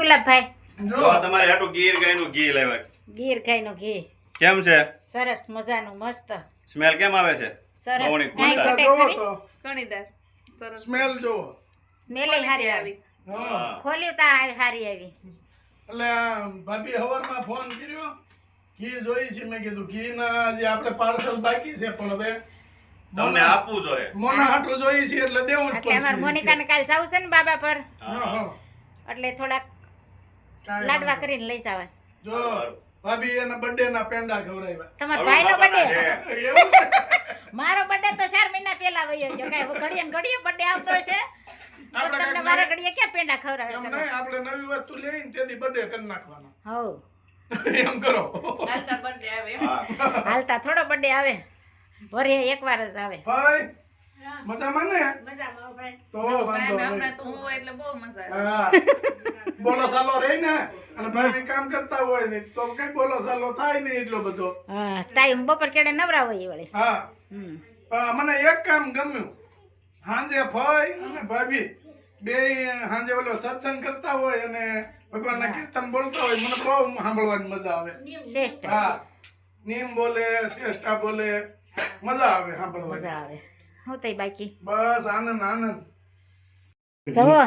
ગુલાબભાઈ. જો. તમારે હાટું ગીર ગાયનું ઘી લાવ્યા. ગીર ગાયનું ઘી. કેમ છે? સરસ મજાનું મસ્ત. સ્મેલ કેમ આવે છે? સરસ. કણીદાર સરસ. સ્મેલ જોવો. સ્મેલ હારી આવી. હા. ખોલ્યું તા હારી- હારી આવી. એટલે ભાભી હવારમાં ફોન કર્યો. ઘી જોઈ છે. મેં કીધું ઘી ના જે આપણે પાર્સલ બાકી છે પણ હવે તમને આપવું જોઈએ. મોના હાટું જોઈ છે એટલે દેવું જ પડશે. મોનિકાને કાલ જાવું છે ને બાબા પર. હા, હા. એટલે થોડાક લાડવા કરીને લઈ જાવ જો ભાભી એના બર્થડે ના પેંડા ખવડાવ્યા. તમારા ભાઈ નો બર્થડે? મારો બર્થડે તો ચાર મહિના પહેલા વયો ગયો. કાંઈ ઘડીએ ને ઘડીએ બર્થડે આવતો છે તમને મારા ઘડીએ ક્યાં પેંડા એમ ખવડાવે નહીં આપણે નવી વસ્તુ લેવી તેથી બર્થડે કરી નાખવાનો. હવ. એમ કરો. હાલતા બર્થડે આવે હાલતા થોડો બર્થડે આવે. વરે એકવાર જ આવે. ભાઈ મજામાં ને? તો ભાઈ વાંધો નહીં. હમણાં તો હું એટલે બહુ મજા આવે. બોલો સાલો રહી ને અને ભાઈ કામ કરતા હોય ને તો કઈ બોલો સાલો થાય નહીં એટલો બધો. હા ટાઈમ બપોર કેડે નવરા હોય વળી. હા. મને એક કામ ગમ્યું. હાંજે ભાઈ અને ભાભી બે હાંજે ઓલો સત્સંગ કરતા હોય અને ભગવાનના કીર્તન બોલતા હોય મને બહુ સાંભળવાની મજા આવે. શ્રેષ્ઠ. હા. નીમ બોલે શ્રેષ્ઠા બોલે મજા આવે સાંભળવાની. મજા આવે. હું તઈ બાકી? બસ આનંદ આનંદ. જુઓ.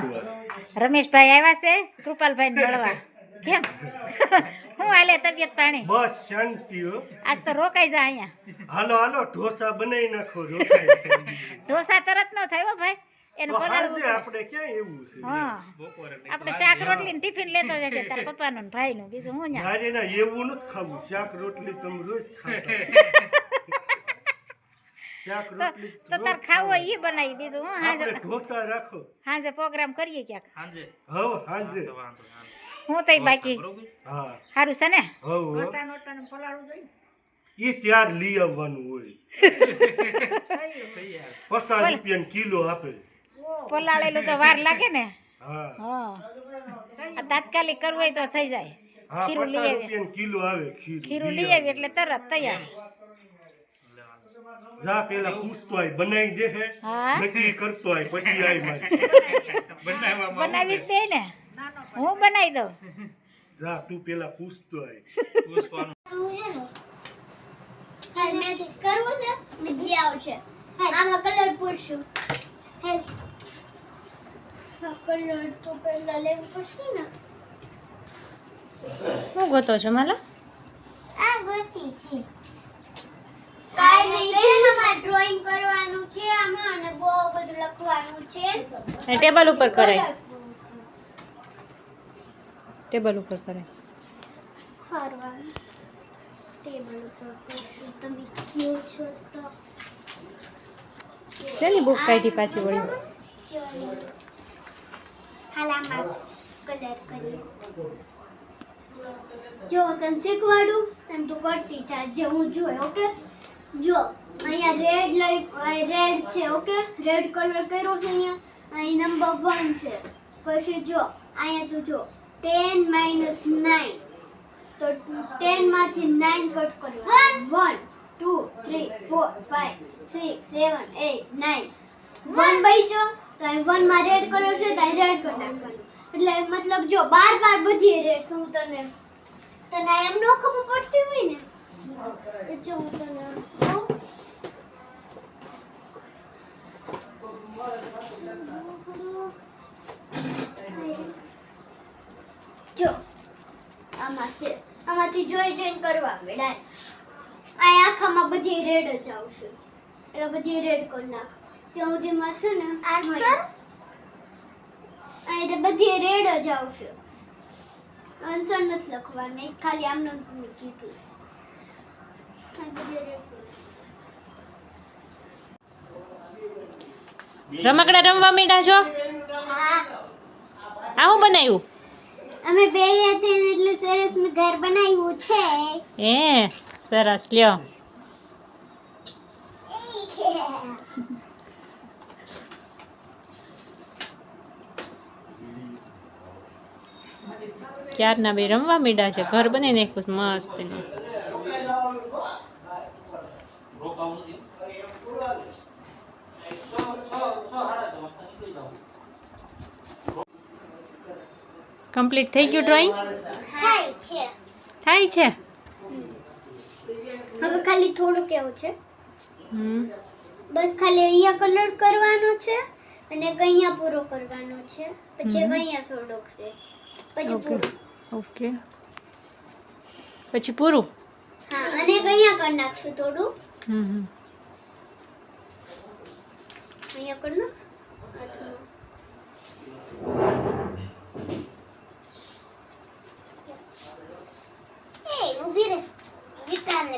રમેશભાઈ આવ્યા છે? કૃપાલભાઈ મળવા. કેમ? હું હાલે તબિયત પાણી? બસ શાંતિ હો. આજ તો રોકાઈ જા અહીંયા. હાલો હાલો ઢોસા બનાવી નાખો રોકાઈ ઢોસા તરત ન થાય હો ભાઈ. એને હાંજે આપણે ક્યાં એવું છે? હા. આપણે શાક રોટલી ટિફિન લેતો છે તાર પપ્પાનું ને ભાઈનું. બીજું હું ન્યા? ના એવું નથી ખાવું. શાક રોટલી તમે રોજ ખાતા. તો તાર ખાવું હોય ઈ બનાવી બીજું હું હાજે ઢોસા રાખો. હાજે પ્રોગ્રામ કરીએ ક્યાંક. હવ હાજે. હું તઈ બાકી? હા. સારું છે ને? હવ હવ. ઈ ત્યાર લઈ આવવાનું હોય. પચાસ રૂપિયા કિલો આપે. પલાળેલું તો વાર લાગે ને? હા. હા. તાત્કાલિક કરવું હોય તો થઈ જાય. ખીરું લઈ આવીએ કિલો આવે ખીરું. લઈ લઈ એટલે તરત તૈયાર. જા પેલા પૂછતો આય બનાવી દે હે. નક્કી કરતો આય પછી આય મારે. બનાવીશ દે ને? હું બનાવી દઉં? જા તું પેલા પૂછતો આય. હાલ મેં કિસ કરવું છે મેં જે આવશે આમાં કલર પૂરશું હાલ. કલર તો પેલા લેવું પડશે ને. શું ગોતો છો માલો? આ ગોતી છે. કાઈ નહીં છે ને મારે ડ્રોઈંગ કરવાનું છે આમાં અને બહુ બધું લખવાનું છે. ટેબલ ઉપર કરાય. ટેબલ ઉપર કરાય. ફરવાનું. ટેબલ ઉપર કરશું. તમે કયો છો તો? શેની બુક કાઢી પાછી વળી. ચલો. હાલ આમાં કલર કરી જો તને શીખવાડું એમ તું કરતી જા જે હું જોઈ ઓકે જો અહીંયા રેડ લાઈક રેડ છે ઓકે રેડ કલર કર્યો છે અહીંયા. અહીં નંબર વન છે. પછી જો અહીંયા તું જો ટેન માઇનસ નાઇન તો ટેનમાંથી નાઇન કટ કર્યો one two three four five six seven eight nine one બચ્યો તો અહીં વનમાં રેડ કલર છે તો અહીં રેડ કલર નાખવાનું. એટલે મતલબ જો બાર બાર બધી રેડ શું તને તને એમ ન ખબર પડતી હોય ને? જો હું જો આમાં છે આમાંથી જોઈ જોઈને કરવા મેળાય આ આખામાં બધી રેડ જ આવશે. એટલે બધી રેડ કરી નાખ. ત્યાં સુધીમાં છે ને? આન્સર બધી રેડ જ આવશે. આન્સર નથી લખવાની ખાલી આમ નામ તમે કીધું. રમકડા રમવા મીડા છો? હા. આ હું બનાવ્યું અમે બે હતા એટલે સરસ ઘર બનાવ્યું છે. એ સરસ લ્યો. ક્યારના બે રમવા મીડા છે? ઘર બની નાખ્યું મસ્ત એનું. કમ્પ્લીટ થઈ ગયું ડ્રોઈંગ થાય છે. થાય છે? હવે ખાલી થોડુંક એવું છે. હમ. બસ ખાલી અહીંયા કલર કરવાનો છે અને અહીંયા પૂરો કરવાનો છે. પછી અહીંયા થોડોક છે. પછી પૂરું. ઓકે પછી પૂરું? હા અને અહીંયા કરી નાખશું થોડું. હમ હમ. અહીંયા કરી નાખ. હાથમાં. એ ઊભી રહે ગીતાને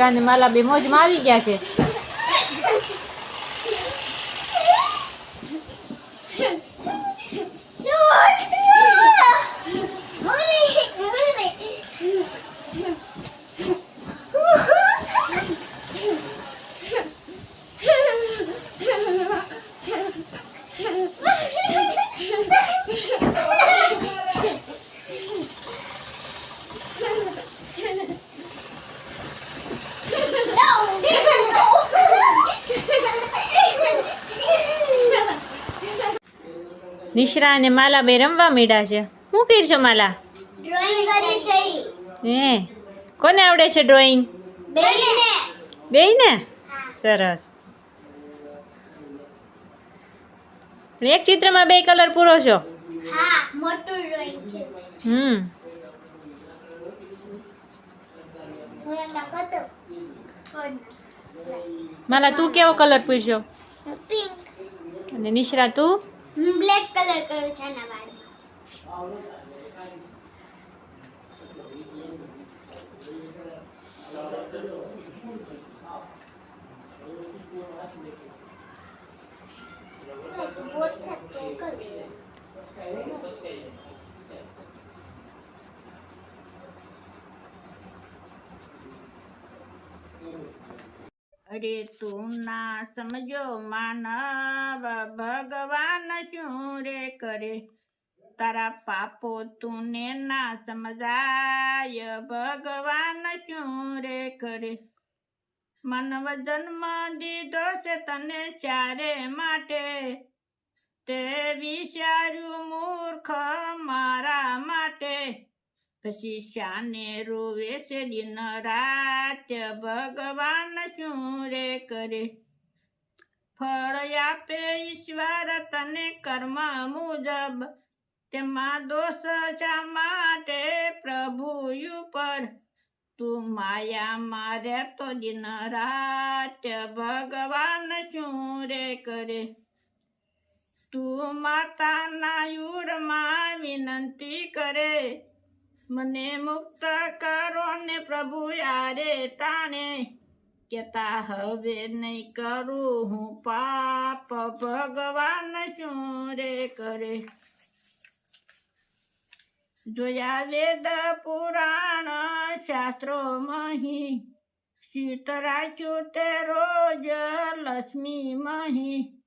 બ્રાઉન કરી નાખ મિશ્રા ને માલા બે મોજમાં આવી ગયા છે. નિશ્રા અને માલા બે રમવા માંડ્યા છે. શું કરી છો માલા હે? કોને આવડે છે ડ્રોઈંગ બે ને સરસ. એક ચિત્રમાં બે કલર પૂરો છો? હા મોટું ડ્રોઈંગ છે. હમ. માલા તું કેવો કલર પૂછ્યો પિંક. અને નિશ્રા તું? બ્લેક કલર કરું છું આના વાળમાં અરે તું ના સમજો, માનવ ભગવાન શું રે કરે? તારા પાપો તુને ના સમજાય, ભગવાન શું રે કરે? માનવ જન્મ દીધો છે તને ચારે માટે. તે વિચાર્યું મૂર્ખ મારા માટે. પછી શાને રોવે છે દિન રાત ભગવાન શું રે કરે. ફળ આપે ઈશ્વર તને કર્મ મુજબ. તેમાં દોષ શા માટે? પ્રભુ ઉપર તું માયા મારે તો દિન રાત ભગવાન શું રે કરે. તું માતાના યુરમાં વિનંતી કરે. મને મુક્ત કરો ને પ્રભુ યારે ટાણે. કેતા હવે નહીં કરું હું પાપ. ભગવાન શું રે કરે? જોયા વેદ પુરાણ શાસ્ત્રો મહી. શીત રાખ્યું રોજ લક્ષ્મી મહી.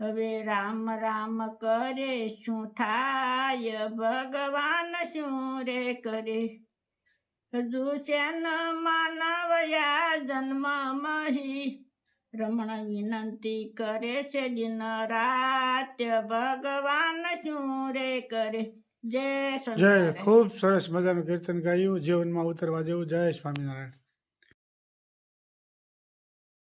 હવે રામ રામ કરે શું થાય? ભગવાન શું રે કરે? હજુ શેન માનવયા જન્મ મહી રમણ વિનંતી કરે છે દિન રાત. ભગવાન શું રે કરે? જય જય. ખૂબ સરસ મજાનું કીર્તન ગાયું જીવનમાં ઉતરવા જેવું. જય સ્વામિનારાયણ.